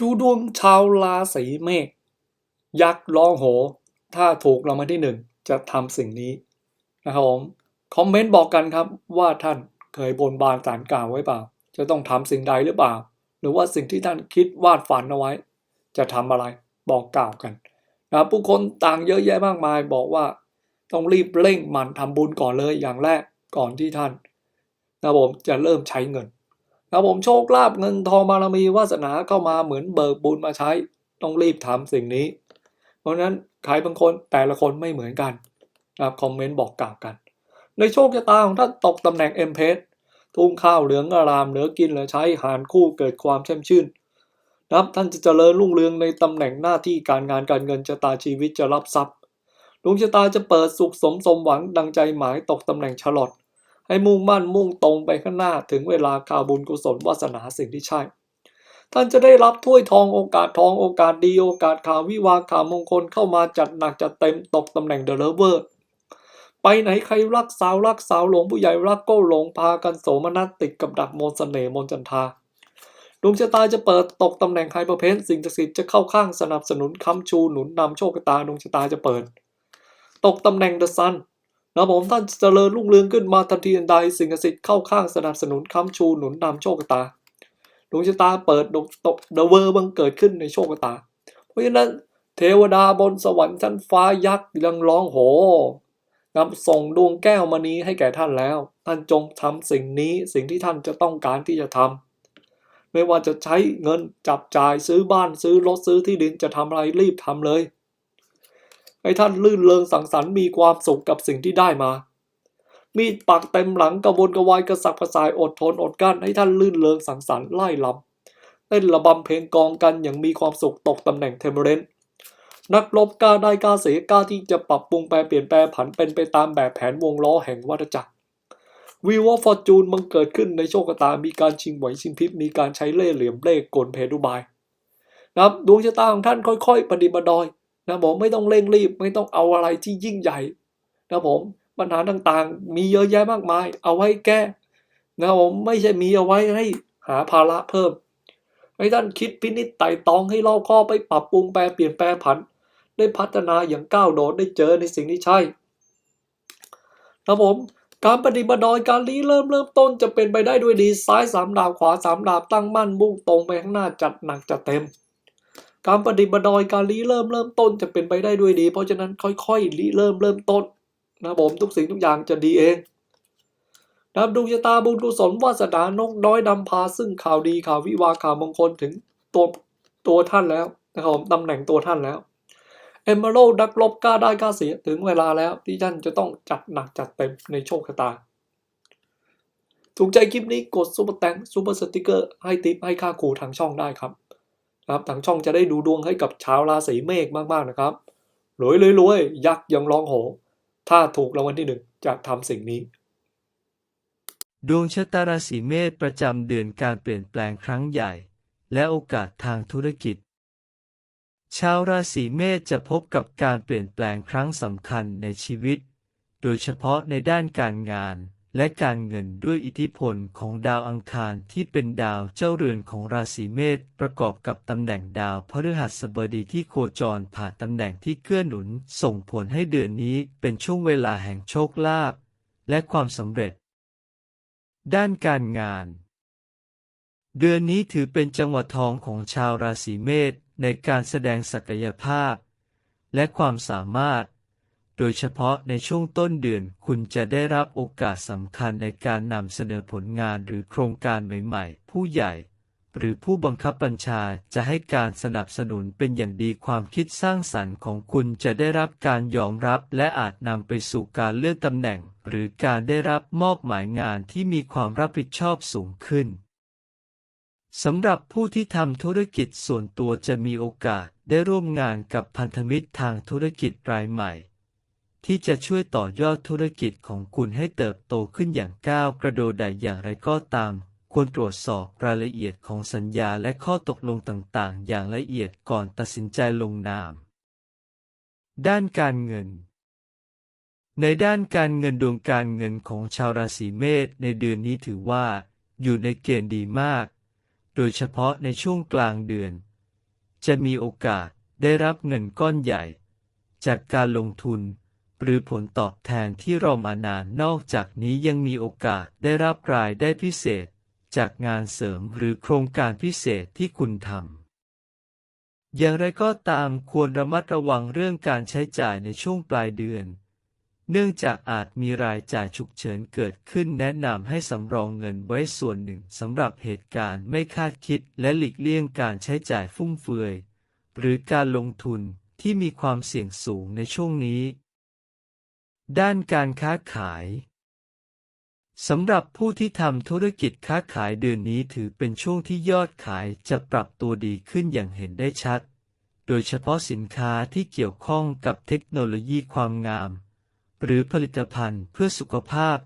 ดูดวงชาวราศีเมษยักษ์ร้องโห ถ้าถูกรางวัลที่หนึ่งจะทำสิ่งนี้นะครับผมคอมเมนต์บอกกันครับว่าท่านเคยบนบานสารกล่าวไว้เปล่า จะต้องทำสิ่งใดหรือเปล่า หรือว่าสิ่งที่ท่านคิดวาดฝันเอาไว้ จะทำอะไรบอกกล่าวกันนะผู้คนต่างเยอะแยะมากมายบอกว่า ต้องรีบเร่งหมั่นทำบุญก่อนเลยอย่างแรกก่อนที่ท่านนะผมจะเริ่มใช้เงิน นะผมโชคลาภเงินทองบารมีวาสนาเข้ามาเหมือนเบิกบุญมาใช้ ต้องรีบทำสิ่งนี้ เพราะฉะนั้นใครบางคนแต่ละคนไม่เหมือนกันนะครับคอมเมนต์บอกกล่าวกัน ในโชคชะตาของท่านตกตำแหน่งเอ็มเพสทุ่งข้าวเหลืองอารามเหลือกินเหลือใช้หารคู่เกิดความแช่มชื่นนะครับท่านจะเจริญรุ่งเรืองในตำแหน่งหน้าที่การงานการเงินชะตาชีวิตจะรับทรัพย์ดวงชะตาจะเปิดสุขสมสมหวังดังใจหมายตกตำแหน่งฉลอด ให้มุ่งมั่นมุ่งตรงไปข้างหน้าถึงเวลาข่าวบุญกุศลวาสนาสิ่งที่ใช่ ท่านจะได้รับถ้วยทองโอกาสทองโอกาสดีโอกาสข่าววิวาข่าวมงคลเข้ามาจัดหนักจัดเต็มตกตำแหน่งเดอะเลเวอร์ไปไหนใครรักสาวรักสาวหลงผู้ใหญ่รักก็หลงพากันโสมนัสติดกับดักมนต์เสน่ห์มนจันทาดวงชะตาจะเปิดตกตำแหน่งไฮเปอร์เพนสิ่งศักดิ์สิทธิ์จะเข้าข้างสนับสนุนคำชูหนุนนำโชคชะตาดวงชะตาจะเปิด ตกตำแหน่งเดอะซัน นะผมท่านจเจริญรุ่งเรืองขึ้นมาทันทีทันใดสิ่งศักดิ์สิทธิ์เข้าข้างสนับสนุนค้ำชูหนุนนำโชคชะตาดวงชะตาเปิดดวงตกเดเวอร์บังเกิดขึ้นในโชคชะตา เพราะฉะนั้นเทวดาบนสวรรค์ชั้นฟ้ายักษ์ยังร้องโหนำส่งดวงแก้วมณีให้แก่ท่านแล้ว ท่านจงทำสิ่งนี้สิ่งที่ท่านจะต้องการที่จะทำไม่ว่าจะใช้เงินจับจ่ายซื้อบ้านซื้อรถซื้อที่ดินจะทำอะไรรีบทำเลย ให้ท่านลื่นเริงสังสรรค์มีความสุขกับสิ่งที่ได้มา มีปักเต็มหลังกระวนกระวายกระสับกระส่ายอดทนอดกลั้นให้ท่านลื่นเริงสังสรรค์ไล่ลำเต้นระบำเพลงกองกันอย่างมีความสุขตกตำแหน่งเทมเบรนนักรบกล้าได้กล้าเสียกล้าที่จะปรับปรุงแปลเปลี่ยนแปลผันเป็นไปตามแบบแผนวงล้อแห่งวัฏจักรวีวอฟอร์จูนมันเกิดขึ้นในโชคชะตา มีการชิงไหวชิงพริบ มีการใช้เล่ห์เหลี่ยมเล่ห์กลเพดุบายนะครับดวงชะตาของท่านค่อยๆปฏิบัติดอย นะผมไม่ต้องเร่งรีบ ไม่ต้องเอาอะไรที่ยิ่งใหญ่นะผมปัญหาต่างๆ มีเยอะแยะมากมาย เอาไว้แก้นะผมไม่ใช่มีเอาไว้ให้หาภาระเพิ่ม ให้ท่านคิดพินิจไต่ตองให้รอบคอบไปปรับปรุงแปลเปลี่ยนแปลผัน ได้พัฒนาอย่างก้าวโดดได้เจอในสิ่งที่ใช่นะผมการปฏิบัติดอยการลี้เริ่มเริ่มต้นจะเป็นไปได้ด้วยดีซ้ายสามดาบขวาสามดาบตั้งมั่นมุ่งตรงไปข้างหน้าจัดหนักจัดเต็ม การปฏิบัติดอยการลี้เริ่มเริ่มต้นจะเป็นไปได้ด้วยดี เพราะฉะนั้นค่อยๆลี้เริ่มเริ่มต้นนะผมทุกสิ่งทุกอย่างจะดีเองนะครับดวงชะตาบุญกุศลวาสนานกน้อยนำพาซึ่งข่าวดีข่าววิวาข่าวมงคลถึงตัวตัวท่านแล้วนะครับผมตำแหน่งตัวท่านแล้วเอมเบโรดักลบกล้าได้กล้าเสียถึงเวลาแล้วที่ท่านจะต้องจัดหนักจัดเต็มในโชคชะตาถูกใจคลิปนี้กดซุปเปอร์แตงซุปเปอร์สติกเกอร์ให้ติปให้ค่าครูทางช่องได้ครับ นะครับทางช่องจะได้ดูดวงให้กับชาวราศีเมษมากๆนะครับรวยรวยยักษ์ยังร้องโห ถ้าถูกรางวัลที่หนึ่งจะทำสิ่งนี้ ดวงชะตาราศีเมษประจำเดือนการเปลี่ยนแปลงครั้งใหญ่ และโอกาสทางธุรกิจ ชาวราศีเมษจะพบกับการเปลี่ยนแปลงครั้งสำคัญในชีวิต โดยเฉพาะในด้านการงาน และการเงินด้วยอิทธิพลของดาวอังคารที่เป็นดาวเจ้าเรือนของราศีเมษประกอบกับตำแหน่งดาวพฤหัสบดีที่โคจรผ่านตำแหน่งที่เกื้อหนุน ส่งผลให้เดือนนี้เป็นช่วงเวลาแห่งโชคลาภและความสำเร็จ ด้านการงาน เดือนนี้ถือเป็นจังหวะทองของชาวราศีเมษในการแสดงศักยภาพ และความสามารถ โดยเฉพาะในช่วงต้นเดือนคุณจะได้รับโอกาสสำคัญในการนำเสนอผลงานหรือโครงการใหม่ๆ ผู้ใหญ่ หรือผู้บังคับบัญชาจะให้การสนับสนุนเป็นอย่างดีความคิดสร้างสรรค์ของคุณจะได้รับการยอมรับ และอาจนำไปสู่การเลื่อนตำแหน่ง หรือการได้รับมอบหมายงานที่มีความรับผิดชอบสูงขึ้นสำหรับผู้ที่ทำธุรกิจส่วนตัวจะมีโอกาสได้ร่วมงานกับพันธมิตรทางธุรกิจรายใหม่ ที่จะช่วยต่อยอดธุรกิจของคุณให้เติบโตขึ้นอย่างก้าวกระโดดได้อย่างไรก็ตาม ควรตรวจสอบรายละเอียดของสัญญาและข้อตกลงต่างๆ อย่างละเอียดก่อนตัดสินใจลงนาม ด้านการเงิน ในด้านการเงินดวงการเงินของชาวราศีเมษในเดือนนี้ถือว่า อยู่ในเกณฑ์ดีมาก โดยเฉพาะในช่วงกลางเดือน จะมีโอกาสได้รับเงินก้อนใหญ่ จากการลงทุน หรือผลตอบแทนที่รอมานานนอกจากนี้ยังมีโอกาสได้รับรายได้พิเศษ จากงานเสริมหรือโครงการพิเศษที่คุณทำ อย่างไรก็ตามควรระมัดระวังเรื่องการใช้จ่ายในช่วงปลายเดือน เนื่องจากอาจมีรายจ่ายฉุกเฉินเกิดขึ้นแนะนำให้สำรองเงินไว้ส่วนหนึ่งสำหรับเหตุการณ์ไม่คาดคิดและหลีกเลี่ยงการใช้จ่ายฟุ่มเฟือย หรือการลงทุนที่มีความเสี่ยงสูงในช่วงนี้ ด้านการค้าขายสำหรับผู้ที่ทำธุรกิจค้าขายเดือนนี้ถือเป็นช่วงที่ยอดขายจะปรับตัวดีขึ้นอย่างเห็นได้ชัด โดยเฉพาะสินค้าที่เกี่ยวข้องกับเทคโนโลยีความงาม หรือผลิตภัณฑ์เพื่อสุขภาพ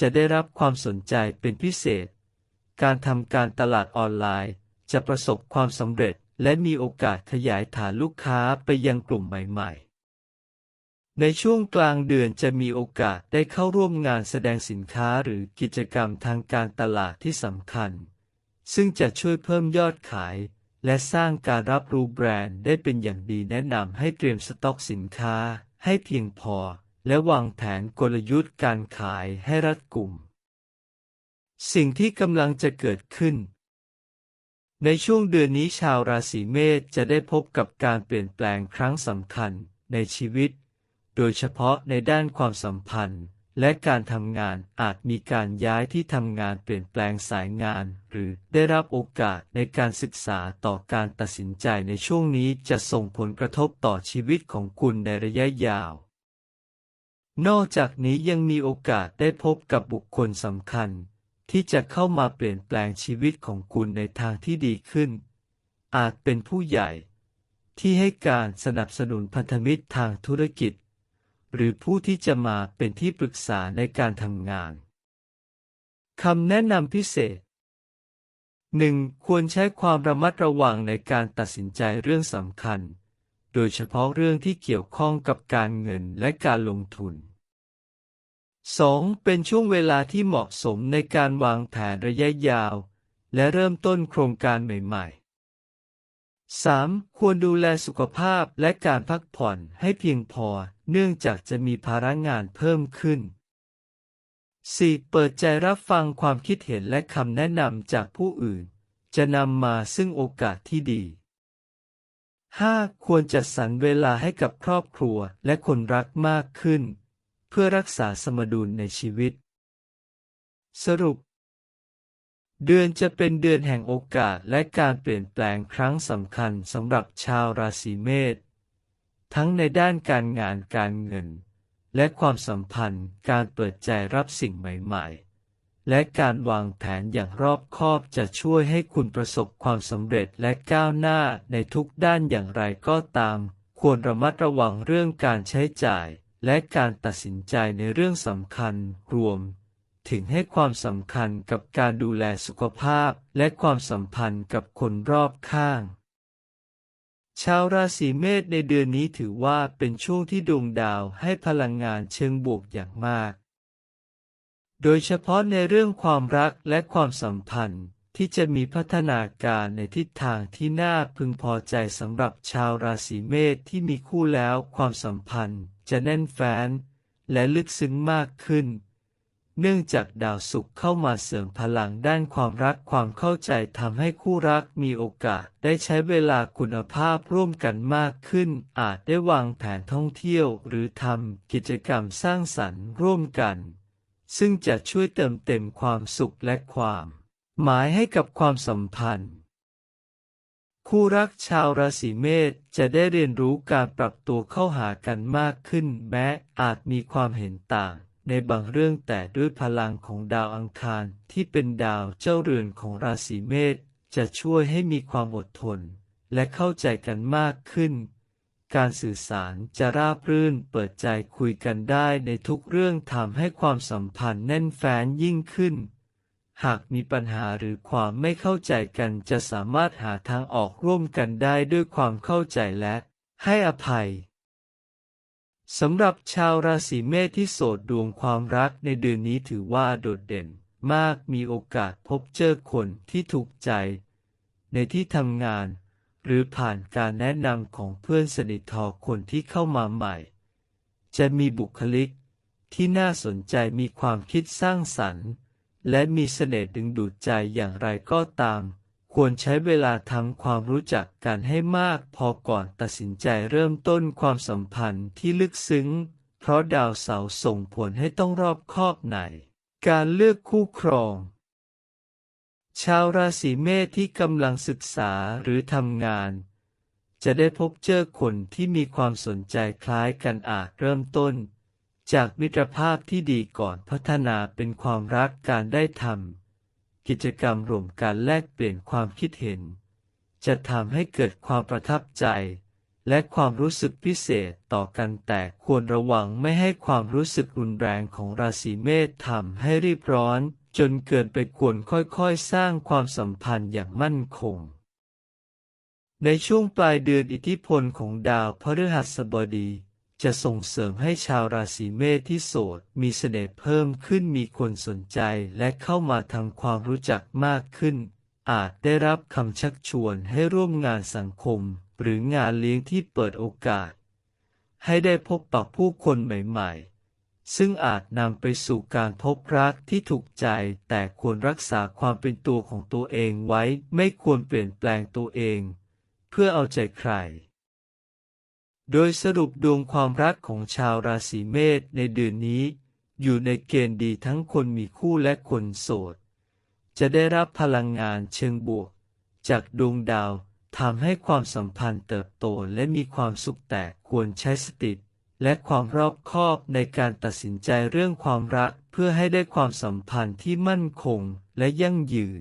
จะได้รับความสนใจเป็นพิเศษ การทำการตลาดออนไลน์จะประสบความสำเร็จและมีโอกาสขยายฐานลูกค้าไปยังกลุ่มใหม่ ๆ ในช่วงกลางเดือนจะมีโอกาสได้เข้าร่วมงานแสดงสินค้าหรือกิจกรรมทางการตลาดที่สำคัญ ซึ่งจะช่วยเพิ่มยอดขาย และสร้างการรับรู้แบรนด์ได้เป็นอย่างดีแนะนำให้เตรียมสต็อกสินค้าให้เพียงพอ และวางแผนกลยุทธ์การขายให้รัดกุม สิ่งที่กำลังจะเกิดขึ้น ในช่วงเดือนนี้ชาวราศีเมษจะได้พบกับการเปลี่ยนแปลงครั้งสำคัญในชีวิต โดยเฉพาะในด้านความสัมพันธ์ และการทำงานอาจมีการย้ายที่ทำงานเปลี่ยนแปลงสายงาน หรือได้รับโอกาสในการศึกษาต่อการตัดสินใจในช่วงนี้จะส่งผลกระทบต่อชีวิตของคุณในระยะยาว นอกจากนี้ยังมีโอกาสได้พบกับบุคคลสำคัญ ที่จะเข้ามาเปลี่ยนแปลงชีวิตของคุณในทางที่ดีขึ้น อาจเป็นผู้ใหญ่ที่ให้การสนับสนุนพันธมิตรทางธุรกิจ หรือผู้ที่จะมาเป็นที่ปรึกษาในการทำงานคำแนะนำพิเศษ 1. ควรใช้ความระมัดระวังในการตัดสินใจเรื่องสำคัญ โดยเฉพาะเรื่องที่เกี่ยวข้องกับการเงินและการลงทุน 2. เป็นช่วงเวลาที่เหมาะสมในการวางแผนระยะยาว และเริ่มต้นโครงการใหม่ๆ 3. ควรดูแลสุขภาพและการพักผ่อนให้เพียงพอ เนื่องจากจะมีภาระงานเพิ่มขึ้น 4. เปิดใจรับฟังความคิดเห็นและคำแนะนำจากผู้อื่น จะนำมาซึ่งโอกาสที่ดี 5. ควรจัดสรรเวลาให้กับครอบครัวและคนรักมากขึ้น เพื่อรักษาสมดุลในชีวิต สรุป เดือนจะเป็นเดือนแห่งโอกาสและการเปลี่ยนแปลงครั้งสำคัญสำหรับชาวราศีเมษ ทั้งในด้านการงานการเงิน และความสัมพันธ์ การเปิดใจรับสิ่งใหม่ ๆ และการวางแผนอย่างรอบคอบจะช่วยให้คุณประสบความสำเร็จและก้าวหน้าในทุกด้านอย่างไรก็ตาม ควรระมัดระวังเรื่องการใช้จ่าย และการตัดสินใจในเรื่องสำคัญรวมถึงให้ความสำคัญกับการดูแลสุขภาพและความสัมพันธ์กับคนรอบข้าง ชาวราศีเมษในเดือนนี้ถือว่าเป็นช่วงที่ดวงดาวให้พลังงานเชิงบวกอย่างมาก โดยเฉพาะในเรื่องความรักและความสัมพันธ์ที่จะมีพัฒนาการในทิศทางที่น่าพึงพอใจสำหรับชาวราศีเมษที่มีคู่แล้วความสัมพันธ์จะแน่นแฟ้นและลึกซึ้งมากขึ้น เนื่องจากดาวศุกร์เข้ามาเสริมพลังด้านความรักความเข้าใจทำให้คู่รักมีโอกาสได้ใช้เวลาคุณภาพร่วมกันมากขึ้น อาจได้วางแผนท่องเที่ยวหรือทำกิจกรรมสร้างสรรค์ร่วมกัน ซึ่งจะช่วยเติมเต็มความสุขและความ หมายให้กับความสัมพันธ์ คู่รักชาวราศีเมษจะได้เรียนรู้การปรับตัวเข้าหากันมากขึ้น แม้อาจมีความเห็นต่าง ในบางเรื่องแต่ด้วยพลังของดาวอังคารที่เป็นดาวเจ้าเรือนของราศีเมษจะช่วยให้มีความอดทน และเข้าใจกันมากขึ้น การสื่อสารจะราบรื่นเปิดใจคุยกันได้ในทุกเรื่องทำให้ความสัมพันธ์แน่นแฟ้นยิ่งขึ้น หากมีปัญหาหรือความไม่เข้าใจกันจะสามารถหาทางออกร่วมกันได้ด้วยความเข้าใจและให้อภัย สำหรับชาวราศีเมษที่โสดดวงความรักในเดือนนี้ถือว่าโดดเด่นมากมีโอกาสพบเจอคนที่ถูกใจ ในที่ทำงาน หรือผ่านการแนะนำของเพื่อนสนิททอคนที่เข้ามาใหม่ จะมีบุคลิกที่น่าสนใจมีความคิดสร้างสรรค์ และมีเสน่ห์ดึงดูดใจอย่างไรก็ตาม ควรใช้เวลาทำความรู้จักกันให้มากพอก่อนตัดสินใจเริ่มต้นความสัมพันธ์ที่ลึกซึ้ง เพราะดาวเสาร์ส่งผลให้ต้องรอบคอบในการเลือกคู่ครอง ชาวราศีเมษที่กำลังศึกษาหรือทำงาน จะได้พบเจอคนที่มีความสนใจคล้ายกันอาจเริ่มต้น จากมิตรภาพที่ดีก่อนพัฒนาเป็นความรักการได้ทำ กิจกรรมรวมการแลกเปลี่ยนความคิดเห็น จะทำให้เกิดความประทับใจ และความรู้สึกพิเศษต่อกันแต่ควรระวังไม่ให้ความรู้สึกรุนแรงของราศีเมษทำให้รีบร้อน จนเกินไปควรค่อยๆ สร้างความสัมพันธ์อย่างมั่นคงในช่วงปลายเดือนอิทธิพลของดาวพฤหัสบดี จะส่งเสริมให้ชาวราศีเมษที่โสดมีเสน่ห์เพิ่มขึ้นมีคนสนใจและเข้ามาทำความรู้จักมากขึ้น อาจได้รับคำชักชวนให้ร่วมงานสังคม หรืองานเลี้ยงที่เปิดโอกาส ให้ได้พบปะผู้คนใหม่ๆซึ่งอาจนำไปสู่การพบรักที่ถูกใจ แต่ควรรักษาความเป็นตัวของตัวเองไว้ ไม่ควรเปลี่ยนแปลงตัวเอง เพื่อเอาใจใคร โดยสรุปดวงความรักของชาวราศีเมษในเดือนนี้ อยู่ในเกณฑ์ดีทั้งคนมีคู่และคนโสด จะได้รับพลังงานเชิงบวก จากดวงดาวทำให้ความสัมพันธ์เติบโตและมีความสุขแต่ควรใช้สติและความรอบคอบในการตัดสินใจเรื่องความรักเพื่อให้ได้ความสัมพันธ์ที่มั่นคงและยั่งยืน